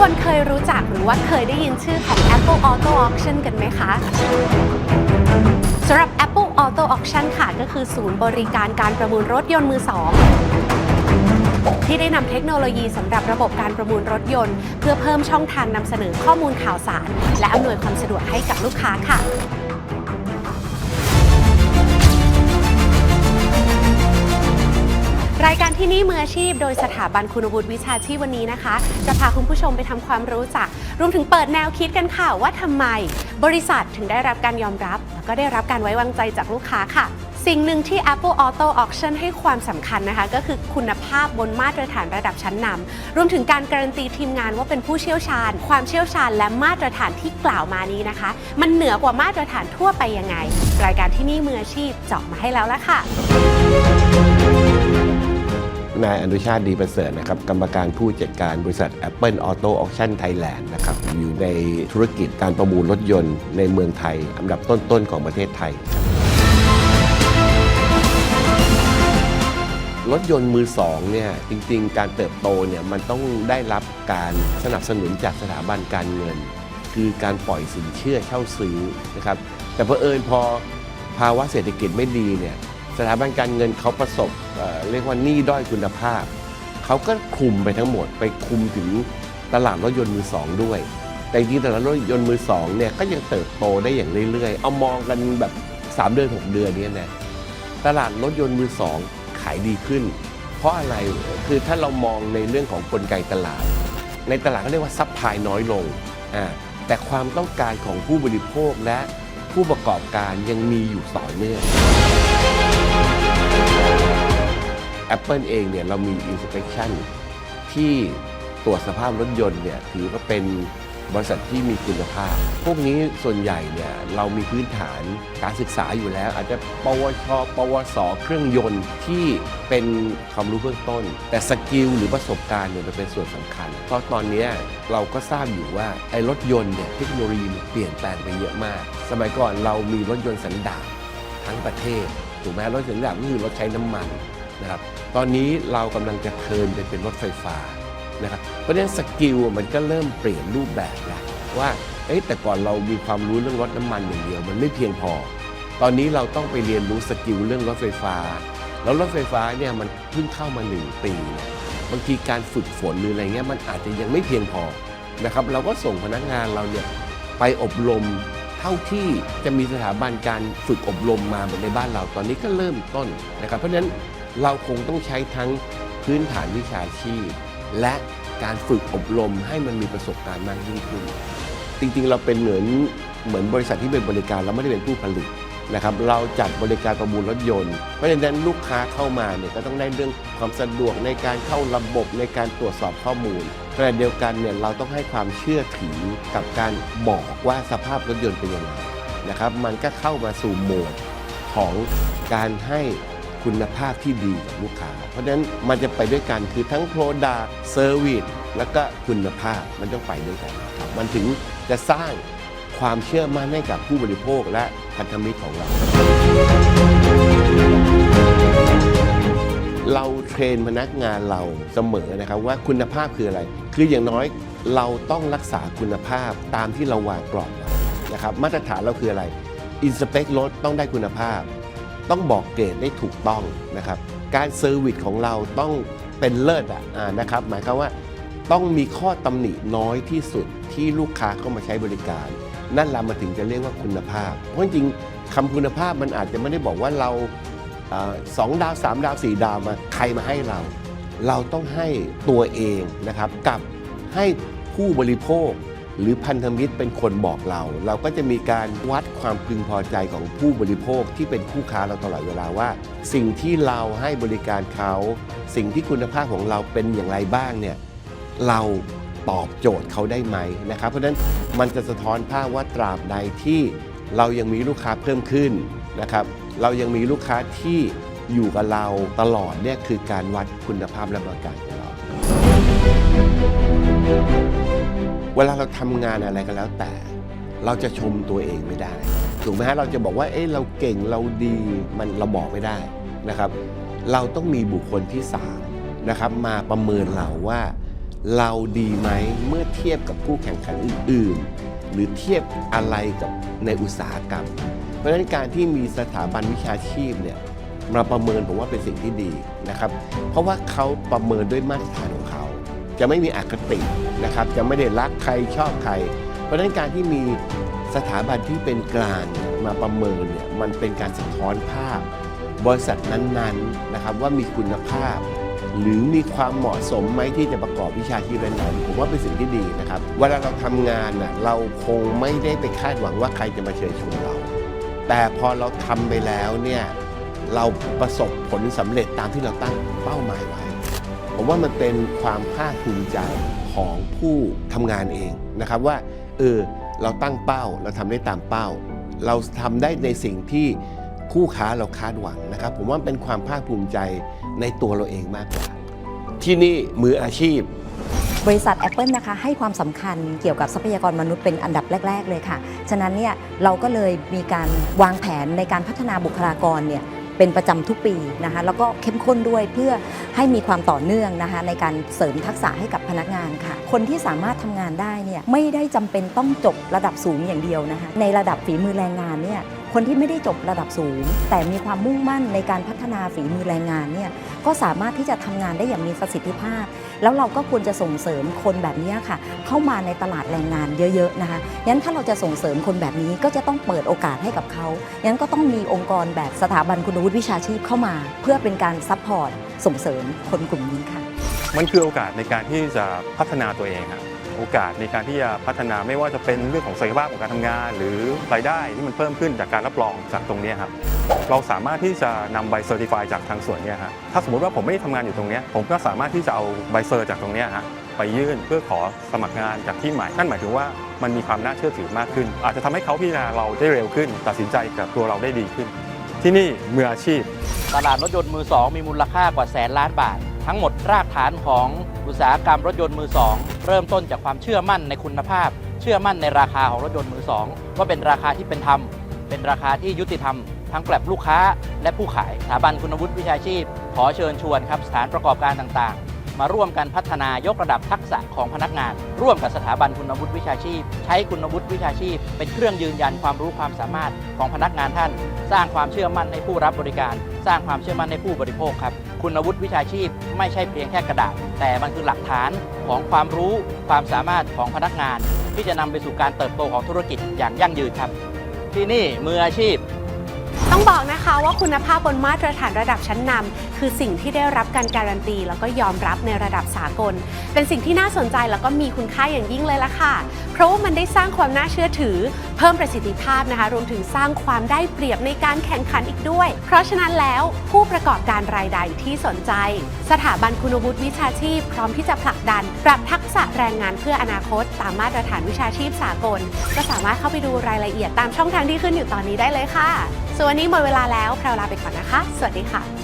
คนเคยรู้จักหรือว่าเคยได้ยินชื่อของ Apple Auto Auction กันไหมคะสำหรับ Apple Auto Auction ค่ะ ก็คือศูนย์บริการการประมูลรถยนต์มือสองที่ได้นำเทคโนโลยีสำหรับระบบการประมูลรถยนต์ เพื่อเพิ่มช่องทางนำเสนอข้อมูลข่าวสาร และอำนวยความสะดวกให้กับลูกค้าค่ะ รายการที่นี่มืออาชีพ โดยสถาบันคุณวุฒิวิชาชีพวันนี้นะคะ จะพาคุณผู้ชมไปทำความรู้จัก รวมถึงเปิดแนวคิดกันค่ะ ว่าทำไม บริษัทถึงได้รับการยอมรับ แล้วก็ได้รับการไว้วางใจจากลูกค้าค่ะ สิ่งหนึ่งที่ Apple Auto Auction ให้ความสำคัญนะคะ ก็คือคุณภาพบนมาตรฐานระดับชั้นนำรวมถึงการการันตีทีมงานว่าเป็นผู้เชี่ยวชาญ ความเชี่ยวชาญและมาตรฐานที่กล่าวมานี้นะคะ มันเหนือกว่ามาตรฐานทั่วไปยังไง รายการที่นี่มืออาชีพเจาะมาให้แล้วละค่ะ นายอนุชาติดีประเสริฐนะครับกรรมการผู้จัดการบริษัท Apple Auto Auction Thailand นะครับอยู่ในธุรกิจการประมูลรถยนต์ในเมืองไทย อันดับต้น ๆ ของประเทศไทย รถยนต์มือสองเนี่ยจริง ๆ การเติบโตเนี่ยมันต้องได้รับการสนับสนุนจากสถาบันการเงิน คือการปล่อยสินเชื่อเช่าซื้อนะครับแต่เพอเอิญพอภาวะเศรษฐกิจไม่ดีเนี่ย สถาบันการเงินเขาประสบเอ่อเรียกว่าหนี้ด้อยคุณภาพ เขาก็คุมไปทั้งหมดไปคุมถึงตลาดรถยนต์มือสองด้วย แต่จริงๆตลาดรถยนต์มือสองเนี่ยก็ยังเติบโตได้อย่างเรื่อยๆ เอามองกันแบบ 3 เดือน 6 เดือนเนี้นะตลาดรถยนต์มือสองขายดีขึ้น เพราะอะไรคือถ้าเรามองในเรื่องของกลไกตลาด ในตลาดก็เรียกว่าซัพพลายน้อยลงอ่าแต่ความต้องการของผู้บริโภคและผู้ประกอบการยังมีอยู่ต่อเนื่อง Apple เองเนี่ยเรามี Inspection ที่ตรวจสภาพรถยนต์เนี่ยถือว่าเป็นบริษัทที่มีคุณภาพ พวกนี้ส่วนใหญ่เนี่ยเรามีพื้นฐานการศึกษาอยู่แล้ว อาจจะปวช ปวส เครื่องยนต์ที่เป็นความรู้เบื้องต้น แต่สกิลหรือประสบการณ์เนี่ยมันเป็นส่วนสำคัญ เพราะตอนนี้เราก็ทราบอยู่ว่าไอ้รถยนต์เนี่ยเทคโนโลยีเปลี่ยนแปลงไปเยอะมาก สมัยก่อนเรามีรถยนต์สันดาปทั้งประเทศ ถูกไหมรถสันดาปก็คือรถใช้น้ำมันนะครับตอนนี้เรากำลังจะเทินไปเป็นรถไฟฟ้านะครับเพราะฉะนั้นสกิลมันก็เริ่มเปลี่ยนรูปแบบแล้วว่าเอ๊ะแต่ก่อนเรามีความรู้เรื่องรถน้ำมันอย่างเดียว มันไม่เพียงพอ ตอนนี้เราต้องไปเรียนรู้สกิลเรื่องรถไฟฟ้า แล้วรถไฟฟ้าเนี่ยมันเพิ่งเข้ามาหนึ่งปีบางทีการฝึกฝนหรืออะไรเงี้ยมันอาจจะยังไม่เพียงพอนะครับเราก็ส่งพนักงานเราเนี่ยไปอบรม เท่าที่จะมีสถาบันการฝึกอบรมมาเหมือนในบ้านเราตอนนี้ก็เริ่มต้นนะครับ เพราะฉะนั้นเราคงต้องใช้ทั้งพื้นฐานวิชาชีพ และการฝึกอบรมให้มันมีประสบการณ์มากยิ่งขึ้น จริงๆ เราเป็นเหมือนเหมือนบริษัทที่เป็นบริการเราไม่ได้เป็นผู้ผลิต นะครับเราจัดบริการประมูลรถยนต์ เพราะฉะนั้นลูกค้าเข้ามาเนี่ยก็ต้องได้เรื่องความสะดวกในการเข้าระบบในการตรวจสอบข้อมูลขณะเดียวกันเนี่ยเราต้องให้ความเชื่อถือกับการบอกว่าสภาพรถยนต์เป็นยังไงนะครับมันก็เข้ามาสู่โหมดของการให้คุณภาพที่ดีกับลูกค้า เพราะฉะนั้นมันจะไปด้วยกันคือทั้ง Product Service แล้วก็คุณภาพมันต้องไปด้วยกันครับมันถึงจะสร้างความเชื่อมั่นให้กับผู้บริโภคและ พันธมิตรของเรา เราเทรนพนักงานเราเสมอนะครับว่าคุณภาพคืออะไร คืออย่างน้อยเราต้องรักษาคุณภาพตามที่เราวางกรอบไว้นะครับมาตรฐานเราคืออะไรอินสเปครถต้องได้คุณภาพ ต้องบอกเกรดได้ถูกต้องนะครับ การเซอร์วิสของเราต้องเป็นเลิศอะอ่านะครับ หมายความว่าต้องมีข้อตำหนิน้อยที่สุดที่ลูกค้าเข้ามาใช้บริการ นั่นละมาถึงจะเรียกว่าคุณภาพ เพราะจริงๆคำคุณภาพมันอาจจะไม่ได้บอกว่าเราสองดาวสามดาวสี่ดาวมาใครมาให้เรา เราต้องให้ตัวเองนะครับกับให้ผู้บริโภคหรือพันธมิตรเป็นคนบอกเรา เราก็จะมีการวัดความพึงพอใจของผู้บริโภคที่เป็นคู่ค้าเราตลอดเวลาว่า สิ่งที่เราให้บริการเขา สิ่งที่คุณภาพของเราเป็นอย่างไรบ้างเนี่ยเรา ตอบโจทย์เขาได้ไหมนะครับ เพราะฉะนั้นมันจะสะท้อนภาพว่าตราบใดที่เรายังมีลูกค้าเพิ่มขึ้นนะครับ เรายังมีลูกค้าที่อยู่กับเราตลอดเนี่ยคือการวัดคุณภาพและบริการของเรา เวลาเราทำงานอะไรก็แล้วแต่ เราจะชมตัวเองไม่ได้ ถูกไหมฮะเราจะบอกว่าเอ๊ะเราเก่งเราดีมันเราบอกไม่ได้นะครับ เราต้องมีบุคคลที่ 3 นะครับ มาประเมินเราว่า เราดีไหมเมื่อเทียบกับคู่แข่งขันอื่น ๆ หรือเทียบอะไรกับในอุตสาหกรรม เพราะฉะนั้นการที่มีสถาบันวิชาชีพเนี่ยมาประเมินผมว่าเป็นสิ่งที่ดีนะครับ เพราะว่าเขาประเมินด้วยมาตรฐานของเขา จะไม่มีอคตินะครับ จะไม่ได้รักใครชอบใคร เพราะฉะนั้นการที่มีสถาบันที่เป็นกลางมาประเมินเนี่ยมันเป็นการสะท้อนภาพ บริษัทนั้นๆนะครับว่ามีคุณภาพ หรือมีความเหมาะสมไหมที่จะประกอบวิชาชีพนั้นๆผมว่าเป็นสิ่งที่ดีนะครับ เวลาเราทำงานน่ะเราคงไม่ได้ไปคาดหวังว่าใครจะมาเชิญชมเรา แต่พอเราทำไปแล้วเนี่ยเราประสบผลสำเร็จตามที่เราตั้งเป้าหมายไว้ ผมว่ามันเป็นความภาคภูมิใจของผู้ทำงานเองนะครับว่าเออเราตั้งเป้าเราทำได้ตามเป้า เราทำได้ในสิ่งที่ คู่ค้าเราคาดหวังนะครับ ผมว่าเป็นความภาคภูมิใจในตัวเราเองมากกว่า ที่นี่มืออาชีพบริษัท Apple นะคะให้ความสำคัญเกี่ยวกับทรัพยากรมนุษย์เป็นอันดับแรก ๆ เลยค่ะ ฉะนั้นเนี่ยเราก็เลยมีการวางแผนในการพัฒนาบุคลากรเนี่ยเป็นประจำทุกปีนะคะแล้วก็เข้มข้นด้วยเพื่อให้มีความต่อเนื่องนะคะในการเสริมทักษะให้กับพนักงานค่ะ คนที่สามารถทำงานได้เนี่ยไม่ได้จำเป็นต้องจบระดับสูงอย่างเดียวนะคะในระดับฝีมือแรงงานเนี่ย คนที่ไม่ได้จบระดับสูง แต่มีความมุ่งมั่นในการพัฒนาฝีมือแรงงานเนี่ยก็สามารถที่จะทำงานได้อย่างมีประสิทธิภาพ แล้วเราก็ควรจะส่งเสริมคนแบบนี้ค่ะ เข้ามาในตลาดแรงงานเยอะๆนะคะงั้นถ้าเราจะส่งเสริมคนแบบนี้ก็จะต้องเปิดโอกาสให้กับเขางั้นก็ต้องมีองค์กรแบบสถาบันคุณวุฒิวิชาชีพเข้ามา เพื่อเป็นการซัพพอร์ตส่งเสริมคนกลุ่มนี้ค่ะ มันคือโอกาสในการที่จะพัฒนาตัวเองครับ โอกาสในการที่จะพัฒนาไม่ว่าจะเป็นเรื่องของศักยภาพของการทำงาน หรือรายได้ที่มันเพิ่มขึ้นจากการรับรองจากตรงนี้ครับเราสามารถที่จะนำใบเซอร์ติฟายจากทางส่วนนี้ยฮะถ้าสมมติว่าผมไม่ได้ทำงานอยู่ตรงนี้ผมก็สามารถที่จะเอาใบเซอร์จากตรงนี้ฮะไปยื่นเพื่อขอสมัครงานจากที่ใหม่นั่นหมายถึงว่ามันมีความน่าเชื่อถือมากขึ้น อาจจะทำให้เขาพิจารณาเราได้เร็วขึ้น ตัดสินใจกับตัวเราได้ดีขึ้น ที่นี่มืออาชีพ ตลาดรถยนต์มือสองมีมูลค่ากว่าแสนล้านบาท ทั้งหมดรากฐานของอุตสาหกรรมรถยนต์มือสองเริ่มต้นจากความเชื่อมั่นในคุณภาพ เชื่อมั่นในราคาของรถยนต์มือสองว่าเป็นราคาที่เป็นธรรม เป็นราคาที่ยุติธรรม ทั้งแกลบลูกค้าและผู้ขายสถาบันคุณวุฒิวิชาชีพ ขอเชิญชวนครับสถานประกอบการต่างๆ มาร่วมกันพัฒนายกระดับทักษะของพนักงาน ร่วมกับสถาบันคุณวุฒิวิชาชีพ ใช้คุณวุฒิวิชาชีพ เป็นเครื่องยืนยันความรู้ความสามารถของพนักงานท่าน สร้างความเชื่อมั่นในผู้รับบริการ สร้างความเชื่อมั่นในผู้บริโภคครับ คุณวุฒิวิชาชีพ ไม่ใช่เพียงแค่กระดาษ แต่มันคือหลักฐานของความรู้ความสามารถของพนักงาน ที่จะนำไปสู่การเติบโตของธุรกิจอย่างยั่งยืนครับ ที่นี่มืออาชีพต้องบอกนะคะว่าคุณภาพบนมาตรฐานระดับชั้นนำ คือสิ่งที่ได้รับการการันตี แล้วก็ยอมรับในระดับสากล เป็นสิ่งที่น่าสนใจแล้วก็มีคุณค่าอย่างยิ่งเลยละค่ะ เพราะว่ามันได้สร้างความน่าเชื่อถือ เพิ่มประสิทธิภาพนะคะ รวมถึงสร้างความได้เปรียบในการแข่งขันอีกด้วย เพราะฉะนั้นแล้วผู้ประกอบการรายใดที่สนใจ สถาบันคุณวุฒิวิชาชีพ พร้อมที่จะผลักดัน ปรับทักษะแรงงานเพื่ออนาคต ตามมาตรฐานวิชาชีพสากล ก็สามารถเข้าไปดูรายละเอียดตามช่องทางที่ขึ้นอยู่ตอนนี้ได้เลยค่ะ ส่วนวันนี้หมดเวลาแล้วแพรวลาไปก่อนนะคะ สวัสดีค่ะ